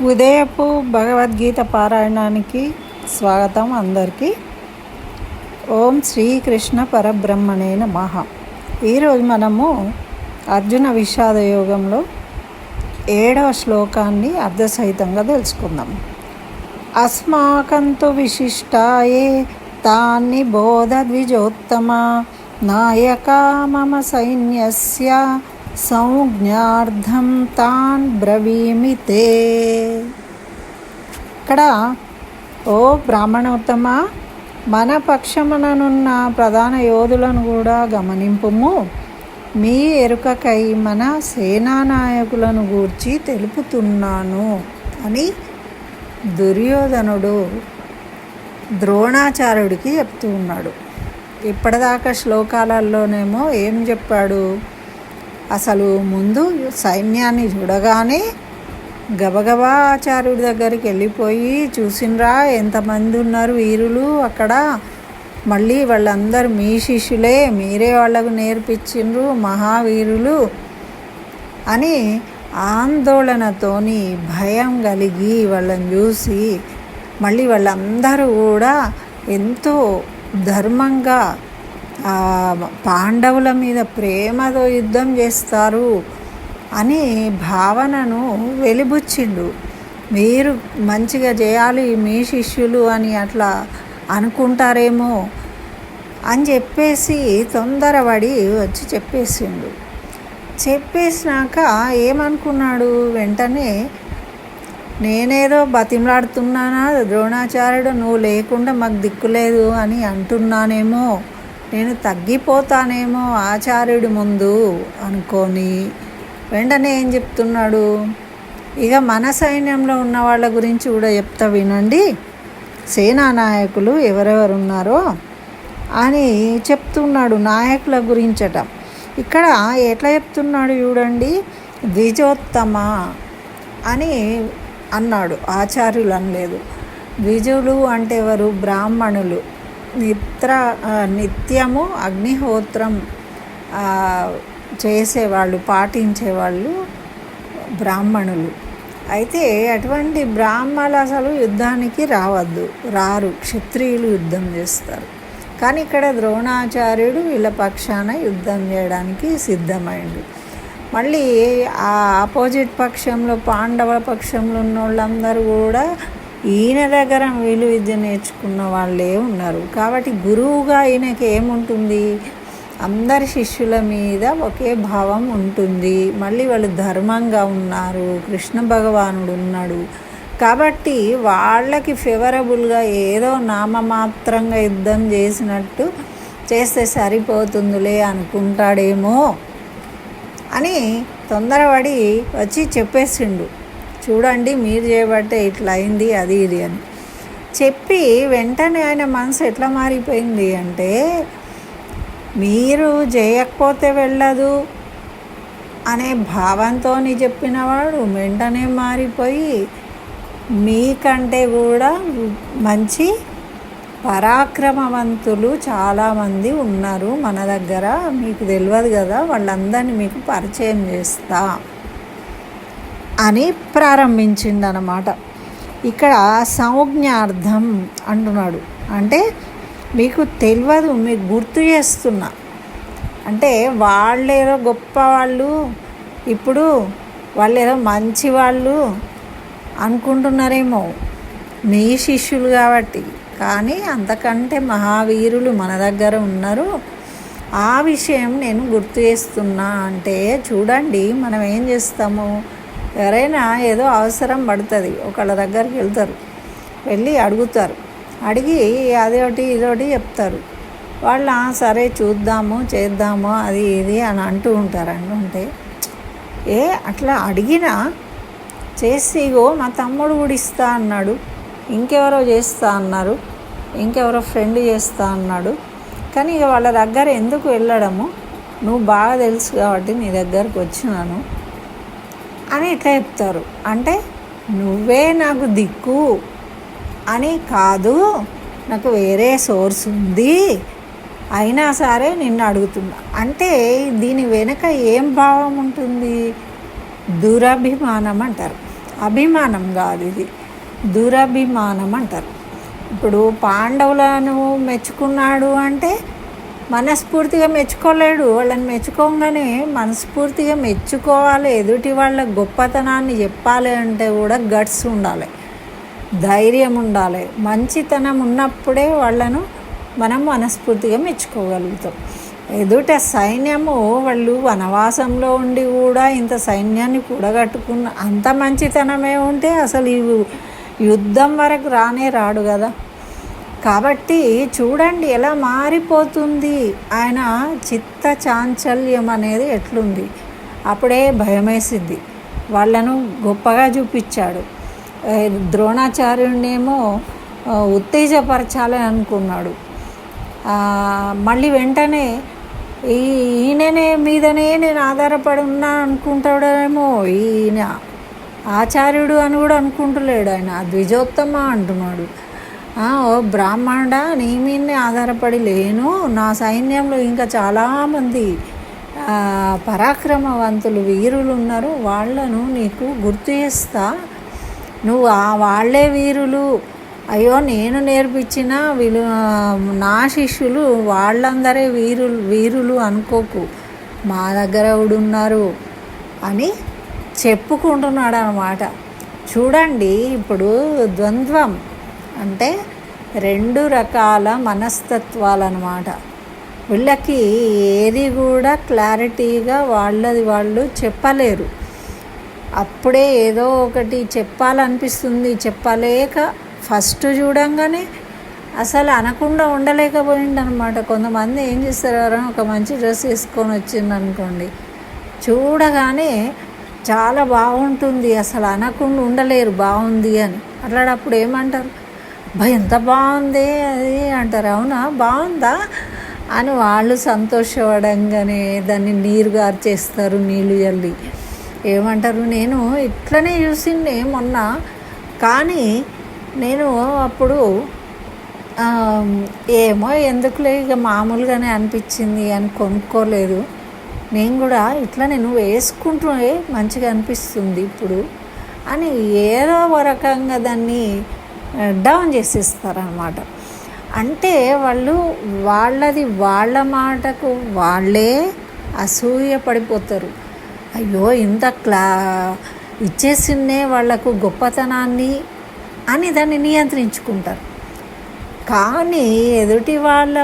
ఉదయపు భగవద్గీత పారాయణానికి స్వాగతం అందరికీ. ఓం శ్రీకృష్ణ పరబ్రహ్మణే నమః. ఈరోజు మనము అర్జున విషాద యోగంలో ఏడవ శ్లోకాన్ని అర్ధసహితంగా తెలుసుకుందాం. అస్మాకంతు విశిష్టాయే తాన్ని బోధద్విజోత్తమ నాయక మమ సైన్యస్య. సంజ్ఞార్థం తాన్ బ్రవీమితే ఇక్కడ ఓ బ్రాహ్మణోత్తమ మన పక్షముననున్న ప్రధాన యోధులను కూడా గమనింపుము. మీ ఎరుకకై మన సేనానాయకులను గూర్చి తెలుపుతున్నాను అని దుర్యోధనుడు ద్రోణాచార్యుడికి చెప్తూ ఉన్నాడు. ఇప్పటిదాకా శ్లోకాలలోనేమో ఏం చెప్పాడు? అసలు ముందు సైన్యాన్ని చూడగానే గబగబా ఆచార్యుడి దగ్గరికి వెళ్ళిపోయి చూసినరా ఎంతమంది ఉన్నారు వీరులు అక్కడ? మళ్ళీ వాళ్ళందరూ మీ శిష్యులే మీరే వాళ్ళకు నేర్పించిండ్రు మహావీరులు అని ఆందోళనతోని భయం కలిగి వాళ్ళని చూసి మళ్ళీ వాళ్ళందరూ కూడా ఎంతో ధర్మంగా పాండవుల మీద ప్రేమతో యుద్ధం చేస్తారు అని భావనను వెలిబుచ్చిండు. మీరు మంచిగా చేయాలి మీ శిష్యులు అని అట్లా అనుకుంటారేమో అని చెప్పేసి తొందరపడి వచ్చి చెప్పేసిండు. చెప్పేసినాక ఏమనుకున్నాడు వెంటనే నేనేదో బతిమలాడుతున్నానా ద్రోణాచార్యుడు నువ్వు లేకుండా మాకు దిక్కులేదు అని అంటున్నానేమో. నేను తగ్గిపోతానేమో ఆచార్యుడి ముందు అనుకొని వెంటనే ఏం చెప్తున్నాడు? ఇక మన సైన్యంలో ఉన్న వాళ్ళ గురించి కూడా చెప్తా వినండి. సేనా నాయకులు ఎవరెవరు ఉన్నారో అని చెప్తున్నాడు నాయకుల గురించట. ఇక్కడ ఎట్లా చెప్తున్నాడు చూడండి. ద్విజోత్తమ అని అన్నాడు. ఆచార్యులు అనలేదు. ద్విజులు అంటే ఎవరు? బ్రాహ్మణులు. నిత్ర నిత్యము అగ్నిహోత్రం చేసేవాళ్ళు పాటించేవాళ్ళు బ్రాహ్మణులు. అయితే అటువంటి బ్రాహ్మణులు అసలు యుద్ధానికి రావద్దు రారు. క్షత్రియులు యుద్ధం చేస్తారు. కానీ ఇక్కడ ద్రోణాచార్యుడు వీళ్ళ పక్షాన యుద్ధం చేయడానికి సిద్ధమైండు. మళ్ళీ ఆ ఆపోజిట్ పక్షంలో పాండవ పక్షంలో ఉన్న వాళ్ళందరూ కూడా ఈయన దగ్గర వీలు విద్య నేర్చుకున్న వాళ్ళే ఉన్నారు. కాబట్టి గురువుగా ఈయనకి ఏముంటుంది? అందరి శిష్యుల మీద ఒకే భావం ఉంటుంది. మళ్ళీ వాళ్ళు ధర్మంగా ఉన్నారు కృష్ణ భగవానుడు ఉన్నాడు. కాబట్టి వాళ్ళకి ఫేవరబుల్గా ఏదో నామమాత్రంగా యుద్ధం చేసినట్టు చేస్తే సరిపోతుందిలే అనుకుంటాడేమో అని తొందరపడి వచ్చి చెప్పేసిండు. చూడండి మీరు చేయబట్టే ఇట్లా అయింది అది ఇది అని. చెప్పి వెంటనే ఆయన మనసు ఎట్లా మారిపోయింది అంటే మీరు చేయకపోతే వెళ్ళదు అనే భావంతో చెప్పినవాడు వెంటనే మారిపోయి మీకంటే కూడా మంచి పరాక్రమవంతులు చాలామంది ఉన్నారు మన దగ్గర. మీకు తెలియదు కదా వాళ్ళందరినీ మీకు పరిచయం చేస్తా. అని ప్రారంభించింది అన్నమాట ఇక్కడ సంజ్ఞార్థం అంటున్నాడు. అంటే మీకు తెలియదు మీకు గుర్తు చేస్తున్నా. అంటే వాళ్ళేదో గొప్ప వాళ్ళు ఇప్పుడు వాళ్ళేదో మంచి వాళ్ళు అనుకుంటున్నారేమో మీ శిష్యులు కాబట్టి. కానీ అంతకంటే మహావీరులు మన దగ్గర ఉన్నారు. ఆ విషయం నేను గుర్తు చేస్తున్నా అంటే చూడండి మనం ఏం చేస్తాము? ఎవరైనా ఏదో అవసరం పడుతుంది ఒకళ్ళ దగ్గరికి వెళ్తారు వెళ్ళి అడుగుతారు. అడిగి అదొకటి ఇదొకటి చెప్తారు. వాళ్ళ సరే చూద్దాము చేద్దాము అది ఇది అని అంటూ ఉంటారు. అంటుంటే ఏ అట్లా అడిగినా చేసి ఇగో మా తమ్ముడు కూడా ఇస్తా అన్నాడు ఇంకెవరో చేస్తా అన్నారు ఇంకెవరో ఫ్రెండ్ చేస్తా అన్నాడు కానీ ఇక వాళ్ళ దగ్గర ఎందుకు వెళ్ళడము? నువ్వు బాగా తెలుసు కాబట్టి నీ దగ్గరకు వచ్చినాను అని ఇట్లా చెప్తారు. అంటే నువ్వే నాకు దిక్కు అని కాదు నాకు వేరే సోర్స్ ఉంది అయినా సరే నిన్ను అడుగుతున్నా. అంటే దీని వెనుక ఏం భావం ఉంటుంది? దురభిమానం అంటారు. అభిమానం కాదు ఇది. దురభిమానం అంటారు. ఇప్పుడు పాండవులను మెచ్చుకున్నాడు అంటే మనస్ఫూర్తిగా మెచ్చుకోలేడు. వాళ్ళని మెచ్చుకోగానే మనస్ఫూర్తిగా మెచ్చుకోవాలి. ఎదుటి వాళ్ళ గొప్పతనాన్ని చెప్పాలి అంటే కూడా గట్స్ ఉండాలి. ధైర్యం ఉండాలి. మంచితనం ఉన్నప్పుడే వాళ్ళను మనం మనస్ఫూర్తిగా మెచ్చుకోగలుగుతాం. ఎదుట సైన్యము వాళ్ళు వనవాసంలో ఉండి కూడా ఇంత సైన్యాన్ని కూడగట్టుకున్న అంత మంచితనమే ఉంటే అసలు యుద్ధం వరకు రానే రాడు కదా. కాబట్టి చూడండి ఎలా మారిపోతుంది. ఆయన చిత్త చాంచల్యం అనేది ఎట్లుంది? అప్పుడే భయమేసింది వాళ్ళను గొప్పగా చూపించాడు. ద్రోణాచార్యుడినేమో ఉత్తేజపరచాలని అనుకున్నాడు. మళ్ళీ వెంటనే ఈ ఈయననే మీదనే నేను ఆధారపడి ఉన్నా అనుకుంటాడేమో ఈయన ఆచార్యుడు అని కూడా అనుకుంటలేడు ఆయన. ద్విజోత్తమ అంటున్నాడు. ఓ బ్రాహ్మణ నీ మీదనే ఆధారపడి లేను. నా సైన్యంలో ఇంకా చాలామంది పరాక్రమవంతులు వీరులు ఉన్నారు వాళ్ళను నీకు గుర్తు చేస్తా. నువ్వు ఆ వాళ్ళే వీరులు. అయ్యో నేను నేర్పించిన వీళ్ళు నా శిష్యులు వాళ్ళందరే వీరులు వీరులు అనుకోకు. మా దగ్గర కూడా ఉన్నారు అని చెప్పుకుంటున్నాడు అనమాట చూడండి ఇప్పుడు ద్వంద్వం. అంటే రెండు రకాల మనస్తత్వాలు అన్నమాట వీళ్ళకి ఏది కూడా క్లారిటీగా వాళ్ళది వాళ్ళు చెప్పలేరు. అప్పుడే ఏదో ఒకటి చెప్పాలనిపిస్తుంది. చెప్పలేక ఫస్ట్ చూడంగానే అసలు అనకుండా ఉండలేకపోయింది అనమాట కొంతమంది ఏం చేస్తారు ఒక మంచి డ్రెస్ వేసుకొని వచ్చింది అనుకోండి చూడగానే చాలా బాగుంటుంది. అసలు అనకుండా ఉండలేరు బాగుంది అని. అట్లాడప్పుడు ఏమంటారు? భయ ఎంత బాగుంది అది అంటారు. అవునా? బాగుందా? అని వాళ్ళు సంతోషపడంగానే దాన్ని నీరు గార్చేస్తారు నీళ్ళు చల్లి ఏమంటారు? నేను ఇట్లనే చూసిండే మొన్న. కానీ నేను అప్పుడు ఏమో ఎందుకులే ఇక మామూలుగానే అనిపించింది అని కొనుక్కోలేదు. నేను కూడా ఇట్లా నేను వేసుకుంటూ మంచిగా అనిపిస్తుంది ఇప్పుడు అని ఏదో ఒక రకంగా దాన్ని డౌన్ చేసేస్తారనమాట అంటే వాళ్ళు వాళ్ళది వాళ్ళ మాటకు వాళ్ళే అసూయ పడిపోతారు. అయ్యో ఇంత క్లా ఇచ్చేసిందే వాళ్ళకు గొప్పతనాన్ని అని దాన్ని నియంత్రించుకుంటారు. కానీ ఎదుటి వాళ్ళ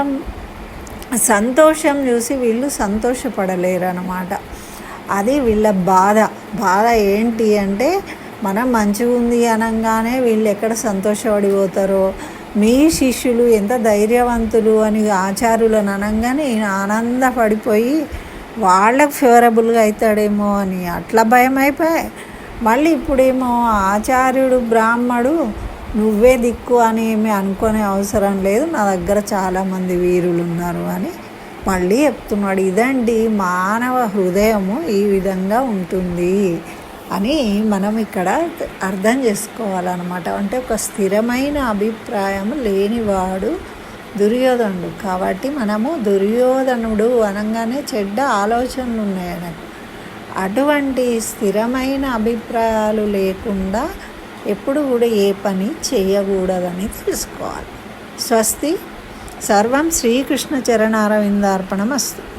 సంతోషం చూసి వీళ్ళు సంతోషపడలేరు అన్నమాట అది వీళ్ళ బాధ. బాధ ఏంటి అంటే మనం మంచిగా ఉంది అనగానే వీళ్ళు ఎక్కడ సంతోషపడిపోతారో. మీ శిష్యులు ఎంత ధైర్యవంతులు అని ఆచారులను అనగానే ఆనందపడిపోయి వాళ్ళకు ఫేవరబుల్గా అవుతాడేమో అని అట్లా భయం అయిపోయి మళ్ళీ ఇప్పుడేమో ఆచార్యుడు బ్రాహ్మడు నువ్వే దిక్కు అని ఏమి అనుకునే అవసరం లేదు నా దగ్గర చాలామంది వీరులు ఉన్నారు అని మళ్ళీ చెప్తున్నాడు. ఇదండి మానవ హృదయము ఈ విధంగా ఉంటుంది. అని మనం ఇక్కడ అర్థం చేసుకోవాలన్నమాట. అంటే ఒక స్థిరమైన అభిప్రాయం లేనివాడు దుర్యోధనుడు. కాబట్టి మనము దుర్యోధనుడు అనగానే చెడ్డ ఆలోచనలు ఉన్నాయి ఆయనకు. అటువంటి స్థిరమైన అభిప్రాయాలు లేకుండా ఎప్పుడు కూడా ఏ పని చేయకూడదని తెలుసుకోవాలి. స్వస్తి. సర్వం శ్రీకృష్ణ చరణారవిందార్పణం చరణారవిందార్పణమస్తు.